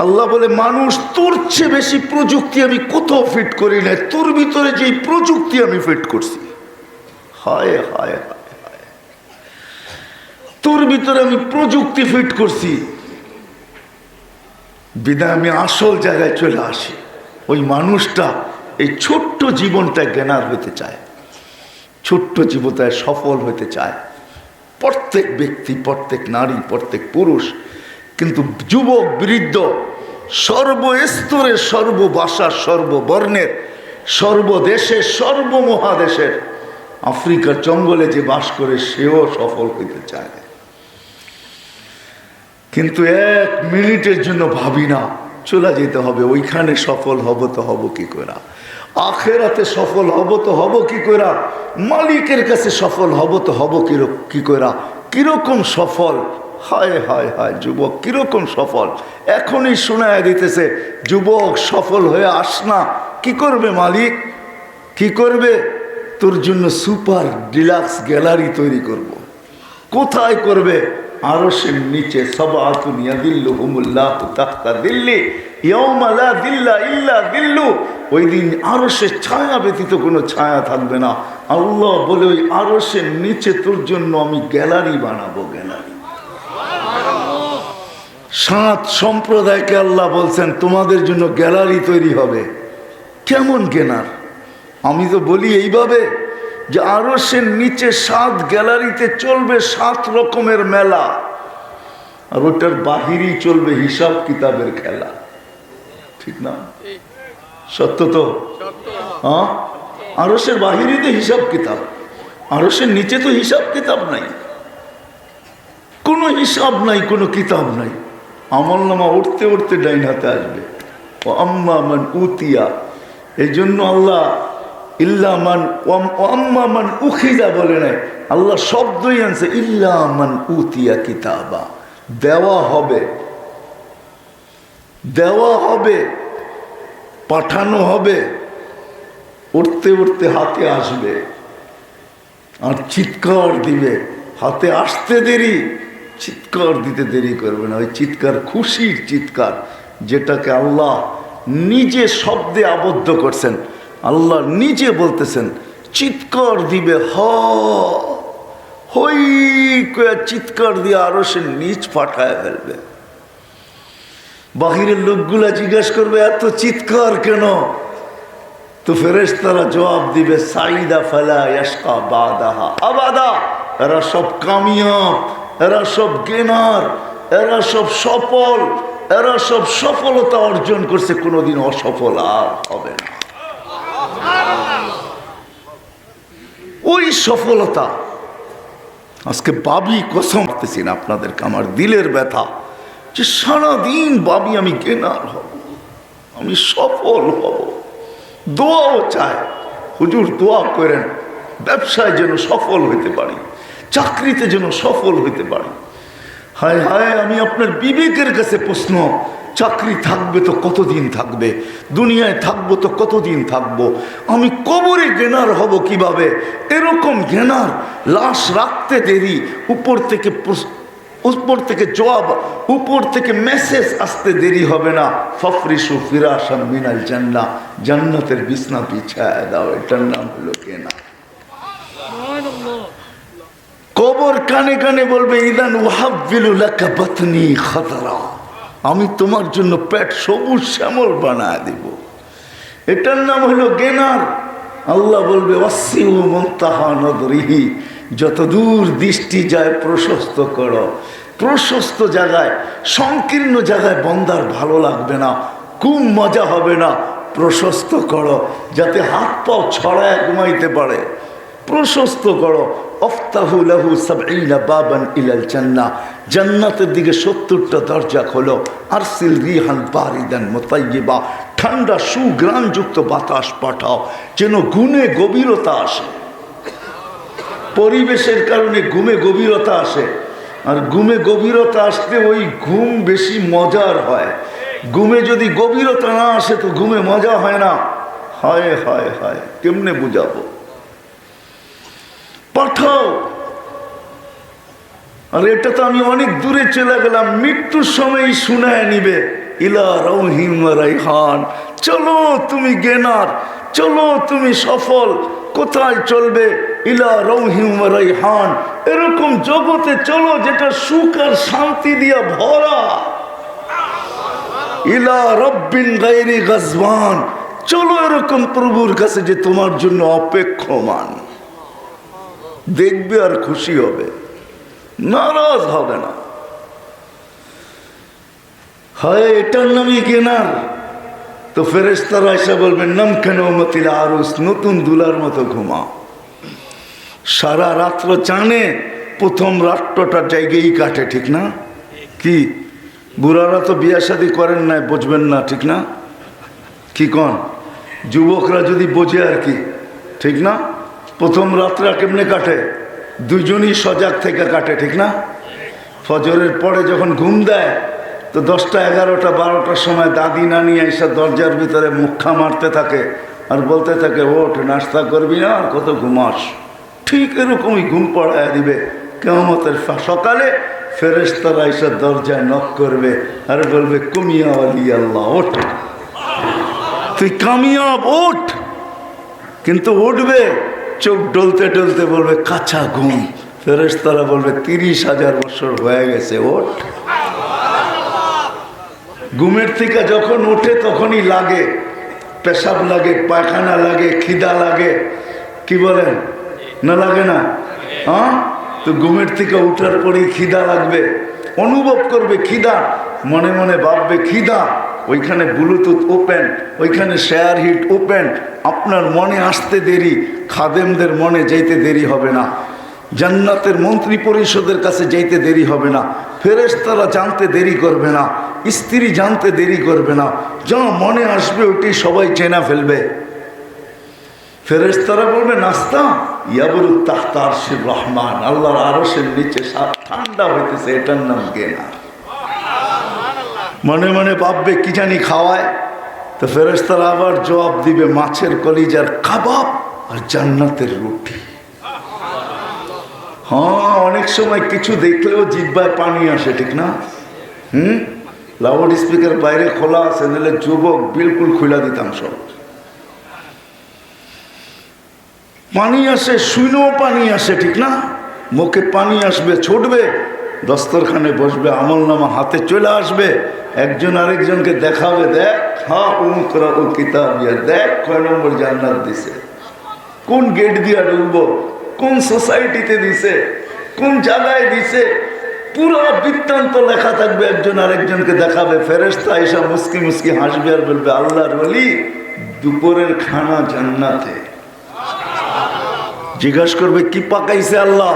আল্লাহ বলে, মানুষ, তোর চেয়ে বেশি প্রযুক্তি আমি কোথাও ফিট করি না তোর ভিতরে যেই প্রযুক্তি আমি ফিট করছি। হায় হায় হায় হায়। তোর ভিতরে আমি প্রযুক্তি ফিট করছি। বিদায় আমি আসল জায়গায় চলে আসি। ওই মানুষটা এই ছোট্ট জীবনটা জ্ঞানার হতে চায়। ছোট্ট জীবনটায় সফল হতে চায়। প্রত্যেক ব্যক্তি, প্রত্যেক নারী, প্রত্যেক পুরুষ, কিন্তু যুবক, বৃদ্ধ সর্বস্তরের সর্বভাষার সর্ববর্ণের সর্বদেশের সর্বমহাদেশের আফ্রিকার জঙ্গলে যে বাস করে, সেও সফল হইতে চায় কিন্তু এক মিনিটের জন্য ভাবি না, চলে যেতে হবে, ওইখানে সফল হব তো হব কি করে? আখেরাতে সফল হব তো হব কি করে? মালিকের কাছে সফল হব তো হব কি করে? কীরকম সফল হায় হায় হায়, যুবক, কীরকম সফল? এখনই শোনায় দিতেছে, যুবক সফল হয়ে আস না। কী করবে মালিক? কি করবে? তোর জন্য সুপার ডিলাক্স গ্যালারি তৈরি করব। কোথায় করবে? আরশের নিচে সব আতুনিয়া দিল্লু হুমুল্লাহ তাহতা দিল্লি ইয়মালা দিল্লা ইল্লা দিল্লু। ওই দিন আরশের ছায়া ব্যতীত কোনো ছায়া থাকবে না। আল্লাহ বলে, ওই আরশের নিচে তোর জন্য আমি গ্যালারি বানাবো, গ্যালারি। সাত সম্প্রদায়কে আল্লাহ বলছেন, তোমাদের জন্য গ্যালারি তৈরি হবে। কেমন কেনার? আমি তো বলি এইভাবে যে আরও সে নিচে সাত গ্যালারিতে চলবে সাত রকমের মেলা। আর ওটার বাহিরেই চলবে হিসাব কিতাবের খেলা। ঠিক না? সত্য তো? হ্যাঁ? আরসের বাহিরেই তো হিসাব কিতাব। আরসের নিচে তো হিসাব কিতাব নাই। কোনো হিসাব নাই, কোনো কিতাব নাই। আমল নামা উঠতে উঠতে ডাইন হাতে আসবে। ও আম্মা মান উতিয়া। এই জন্য আল্লাহ ইল্লা মান আম্মা মান উখিদা বলে নাই। আল্লাহ শব্দই আনছে, ইল্লা মান উতিয়া কিতাবা। দেওয়া হবে। দেওয়া হবে। পাঠানো হবে। উঠতে উঠতে হাতে আসবে। আর চিৎকার দিবে। হাতে আসতে দেরি। চিৎকার দিতে দেরি করবে না। ওই চিৎকার খুশির চিৎকার, যেটাকে আল্লাহ নিজে শব্দে আবদ্ধ করছেন। আল্লাহ নিজে বলতেছেন, চিৎকার দিবে, হ। হই চিৎকার দিয়ে আরও সে নিচ পাঠায় ফেলবে। বাহিরের লোকগুলা জিজ্ঞেস করবে, এত চিৎকার কেন? তো ফেরেস তারা জবাব দিবে, সাইদা ফালা ইয়াসকা আবাদা, এরা সব কামিয়াব। এরা সব গেনার, এরা সব সফল, এরা সব সফলতা অর্জন করছে, কোনোদিন অসফল আর হবে না। ওই সফলতা, আজকে বাবি কসম করতেছি না আপনাদেরকে, আমার দিলের ব্যথা, যে সারাদিন বাবি আমি গেনার হব, আমি সফল হব। দোয়াও চায়, হুজুর দোয়া করেন, ব্যবসায় যেন সফল হইতে পারি। চাকরিতে যেন সফল হইতে পারি। হায় হায়, আমি আপনার বিবেকের কাছে প্রশ্ন, চাকরি থাকবে তো কতদিন থাকবে? দুনিয়ায় থাকব তো কতদিন থাকব? আমি কবরে গেনার হব কীভাবে? এরকম গেনার লাশ রাখতে দেরি, উপর থেকে উপর থেকে জবাব, উপর থেকে মেসেজ আসতে দেরি হবে না। ফফরিসু ফিরাসান মিনাল জান্না জান্নাতের বিছনা পিছায় দাও, এটার নাম হলো কেনা কবর কানে কানে বলবে, ইদান ওয়াহাবিলু লাকা বাতনি খাতারা। আমি তোমার জন্য পেট সবুজ শ্যামল বানায় দিব। এটার নাম হলো গেনার। আল্লাহ বলবে যত দূর দৃষ্টি যায় প্রশস্ত করো। প্রশস্ত জায়গায়, সংকীর্ণ জায়গায় বন্দার ভালো লাগবে না, খুব মজা হবে না। প্রশস্ত করো, যাতে হাত পাও ছড়ায় ঘুমাইতে পারে। প্রশস্ত করো জান্নাতের দিকে দরজা খোলো। ঠান্ডা বাতাস পাঠাও, যেন গভীরতা আসে। পরিবেশের কারণে ঘুমে গভীরতা আসে। আর ঘুমে গভীরতা আসলে ওই ঘুম বেশি মজার হয়। ঘুমে যদি গভীরতা না আসে, তো ঘুমে মজা হয় না। হায় হায় হায়, কেমনে বুঝাবো? পাঠাও। আর এটা তো আমি অনেক দূরে চলে গেলাম মৃত্যুর সময় শুনায় নিবে। ইলা রৌহিম রাইহান। চলো তুমি গেনার, চলো তুমি সফল। কোথায় চলবে? ইলা রৌহিম রাইহান। এরকম জগতে চলো যেটা সুখ আর শান্তি দিয়া ভরা। ইলা রব্বিন গাইরি গজবান চলো এরকম প্রভুর কাছে যে তোমার জন্য অপেক্ষমান। দেখবে আর খুশি হবে। নারাজ হবে না। হয়, এটার নামই কেনার তো ফেরেস্তারা এসে বলবেন নাম কেন মতিল আরুস? নতুন দুলার মতো ঘুমা। সারা রাত্র চানে প্রথম রাত্রটা জায়গায় কাটে ঠিক না? কি? বুড়ারা তো বিয়া শাদি করেন না বুঝবেন না, ঠিক না? কি কন? যুবকরা যদি বোঝে আর কি, ঠিক না? প্রথম রাতটা কেমনে কাটে? দুজনই সজাগ থেকে কাটে, ঠিক না? ফজরের পরে যখন ঘুম দেয়, তো দশটা, এগারোটা, বারোটার সময় দাদি, নানি এসে দরজার ভিতরে মুখা মারতে থাকে আর বলতে থাকে, ওঠ, নাস্তা করবি না আর কত ঘুমাস? ঠিক এরকমই ঘুম পড়ায় দিবে। কেমতের সকালে ফেরেস্তারা এসে দরজায় নখ করবে আর বলবে, কুমিয়া আলী আল্লাহ, ওঠ। তুই কামিয়াব, ওঠ। কিন্তু উঠবে চোখ ডলতে ডলতে বলবে, কাঁচা ঘুম। ফেরেস্তারা বলবে, তিরিশ হাজার বছর হয়ে গেছে, ওঠ। ঘুমের থেকে যখন ওঠে তখনই লাগে, পেশাব লাগে, পায়খানা লাগে, খিদা লাগে। কি বলেন? না লাগে না? হ্যাঁ তো ঘুমের থেকে উঠার পরেই খিদা লাগবে, অনুভব করবে খিদা, মনে মনে ভাববে খিদা। ওইখানে ব্লুটুথ ওপেন ওইখানে শেয়ার হিট ওপেন আপনার মনে আসতে দেরি, খাদেমদের মনে যেতে দেরি হবে না। জান্নাতের মন্ত্রী পরিষদের কাছে যাইতে দেরি হবে না। ফেরেশতারা জানতে দেরি করবে না, স্ত্রী জানতে দেরি করবে না। যা মনে আসবে ওটি সবাই চেনা ফেলবে। ফেরেশতারা বলবে, নাস্তা? ইয়াবরু তাহতার শিব রহমান, আল্লাহর আরসের নিচে ঠান্ডা হইতেছে, এটার নাম গেনা মনে মনে ভাববে, কি জানি খাওয়ায়। তো ফেরেশতারা আবার জবাব দিবে, মাছের কলিজার কাবাব আর জান্নাতের রুটি। হ্যাঁ অনেক সময় কিছু দেখলেও জিব্বায় পানি আসে, ঠিক না? হুম? লাউড স্পিকার বাইরে খোলা আছে, নাহলে যুবক বিলকুল খুলা দিতাম সব। পানি আসে শুনেও পানি আসে, ঠিক না? মুখে পানি আসবে, ছুটবে। দস্তরখানে বসবে আমল নামা হাতে চলে আসবে, একজন আরেকজনকে দেখাবে, দেখ হ্যাঁ উমুকরা ও কিতাব, ইয়া, দেখ, কয় নম্বর জান্নাত দিছে। কোন গেট দিয়া ঢুকবো, কোন সোসাইটিতে দিছে, কোন জায়গায় দিছে, পুরো বৃত্তান্ত লেখা থাকবে, একজন আরেকজনকে দেখাবে ফেরেস্তা এসা মুসকি মুসকি হাসবে আর বলবে, আল্লাহর বলি দুপুরের খানা জান্নাতে। জিজ্ঞাসা করবে, কি পাকাইছে আল্লাহ?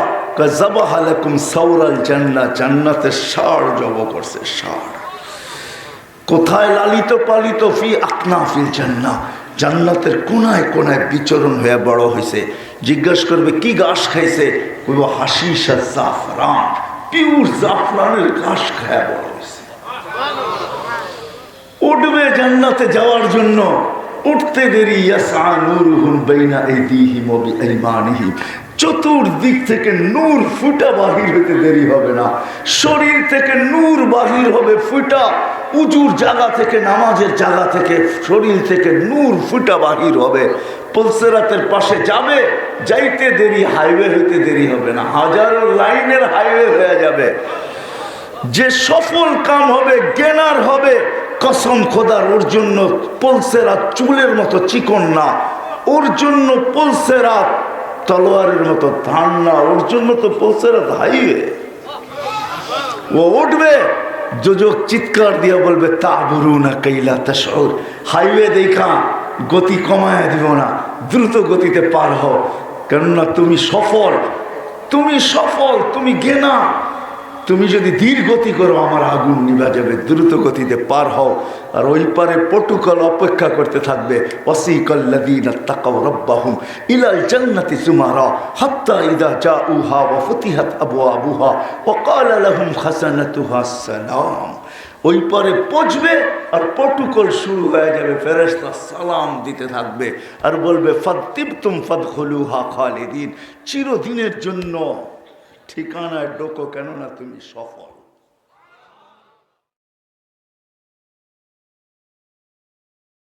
জান্নাতের কোনায় কোনায় বিচরণ হয়ে বড় হয়েছে জিজ্ঞাসা করবে, কি ঘাস খাইছে? পিউর জাফরানের ঘাস বড় হয়েছে উঠবে জান্নাতে যাওয়ার জন্য। উঠতে দেরি চতুর্দিক থেকে নূর ফুটা বাহির হতে দেরি হবে না। শরীর থেকে নূর বাহির হবে ফুটা। উজুর জায়গা থেকে, নামাজের জায়গা থেকে শরীর থেকে নূর ফুটা বাহির হবে। পলসেরাতের পাশে যাবে, যাইতে দেরি, হাইওয়ে হইতে দেরি হবে না। হাজারো লাইনের হাইওয়ে হয়ে যাবে। যে সফল কাম হবে, জ্ঞানার হবে, কসম খোদার, ওর জন্য পলসেরা চুলের মতো চিকন না। ওর জন্য পলসেরা তলোয়ারের মতো ধান না ওর জন্য তো পলসেরা হাইওয়ে। ও উঠবে যোজক চিৎকার দিয়ে বলবে তা বুরু না কৈলা শহর হাইওয়ে দেখা, গতি কমায় দিব না, দ্রুত গতিতে পার হও। কেননা তুমি সফল তুমি সফল, তুমি গেনা তুমি যদি ধীর গতি করো, আমার আগুন নিভা যাবে, দ্রুত গতিতে পার হও। আর ওই পারে পটুকল অপেক্ষা করতে থাকবে ইলাল ওই পরে পচবে আর পটুকল শুরু হয়ে যাবে ফেরেস্তা সালাম দিতে থাকবে আর বলবে ফাদ্দিবতুম ফাদখুলুহা খালিদিন, চিরদিনের জন্য ঠিকানায় ডোকো কেননা তুমি সফল।